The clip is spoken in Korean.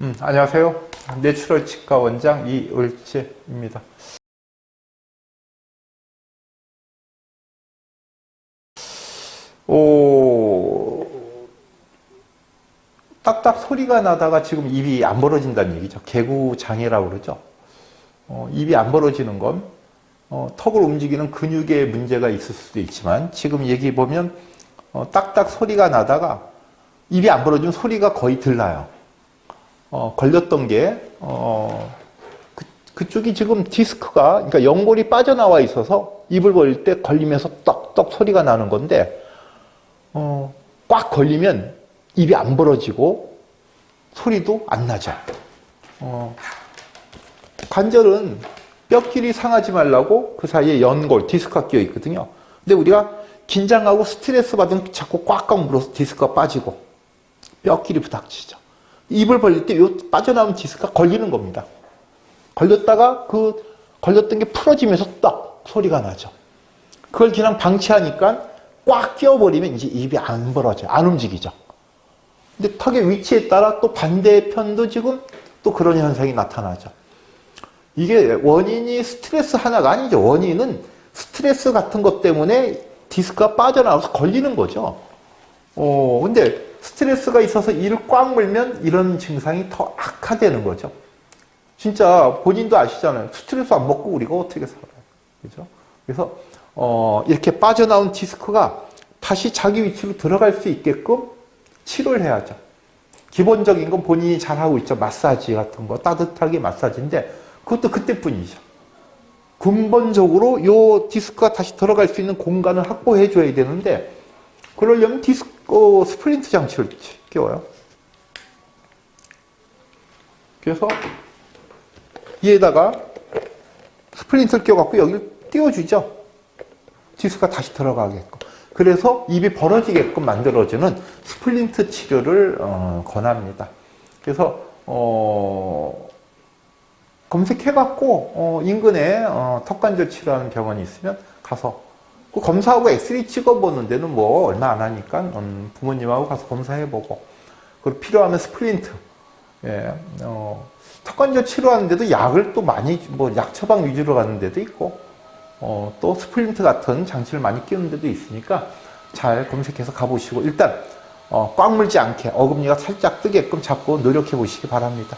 음, 안녕하세요. 내추럴 치과 원장 이을채입니다. 오, 딱딱 소리가 나다가 지금 입이 안 벌어진다는 얘기죠. 개구 장애라고 그러죠. 어, 입이 안 벌어지는 건 어, 턱을 움직이는 근육에 문제가 있을 수도 있지만 지금 얘기 보면 어, 딱딱 소리가 나다가 입이 안 벌어지면 소리가 거의 들나요. 어, 걸렸던 게, 어, 그, 그쪽이 지금 디스크가, 그러니까 연골이 빠져나와 있어서 입을 벌릴 때 걸리면서 떡떡 소리가 나는 건데, 어, 꽉 걸리면 입이 안 벌어지고 소리도 안 나죠. 어, 관절은 뼈끼리 상하지 말라고 그 사이에 연골, 디스크가 끼어 있거든요. 근데 우리가 긴장하고 스트레스 받으면 자꾸 꽉꽉 물어서 디스크가 빠지고 뼈끼리 부닥치죠. 입을 벌릴 때 요 빠져나온 디스크가 걸리는 겁니다. 걸렸다가 그 걸렸던 게 풀어지면서 떡 소리가 나죠. 그걸 그냥 방치하니까 꽉 끼워버리면 이제 입이 안 벌어져요. 안 움직이죠. 근데 턱의 위치에 따라 또 반대편도 지금 또 그런 현상이 나타나죠. 이게 원인이 스트레스 하나가 아니죠. 원인은 스트레스 같은 것 때문에 디스크가 빠져나와서 걸리는 거죠. 어, 근데 스트레스가 있어서 이를 꽉 물면 이런 증상이 더 악화되는 거죠. 진짜 본인도 아시잖아요. 스트레스 안 먹고 우리가 어떻게 살아요. 그죠? 그래서, 어, 이렇게 빠져나온 디스크가 다시 자기 위치로 들어갈 수 있게끔 치료를 해야죠. 기본적인 건 본인이 잘하고 있죠. 마사지 같은 거, 따뜻하게 마사지인데, 그것도 그때뿐이죠. 근본적으로 요 디스크가 다시 들어갈 수 있는 공간을 확보해 줘야 되는데, 그러려면 디스크, 어, 스프린트 장치를 끼워요. 그래서 얘에다가 스프린트를 끼워갖고 여기를 띄워주죠. 디스크가 다시 들어가게끔. 그래서 입이 벌어지게끔 만들어주는 스플린트 치료를 어, 권합니다. 그래서 어, 검색해갖고 어, 인근에 어, 턱관절 치료하는 병원이 있으면 가서 그 검사하고 엑스레이 찍어보는 데는 뭐 얼마 안 하니까 음, 부모님하고 가서 검사해보고 그리고 필요하면 스플린트 예, 어, 턱관절 치료하는데도 약을 또 많이 뭐 약 처방 위주로 가는 데도 있고 어, 또 스플린트 같은 장치를 많이 끼우는 데도 있으니까 잘 검색해서 가보시고 일단 어, 꽉 물지 않게 어금니가 살짝 뜨게끔 잡고 노력해 보시기 바랍니다.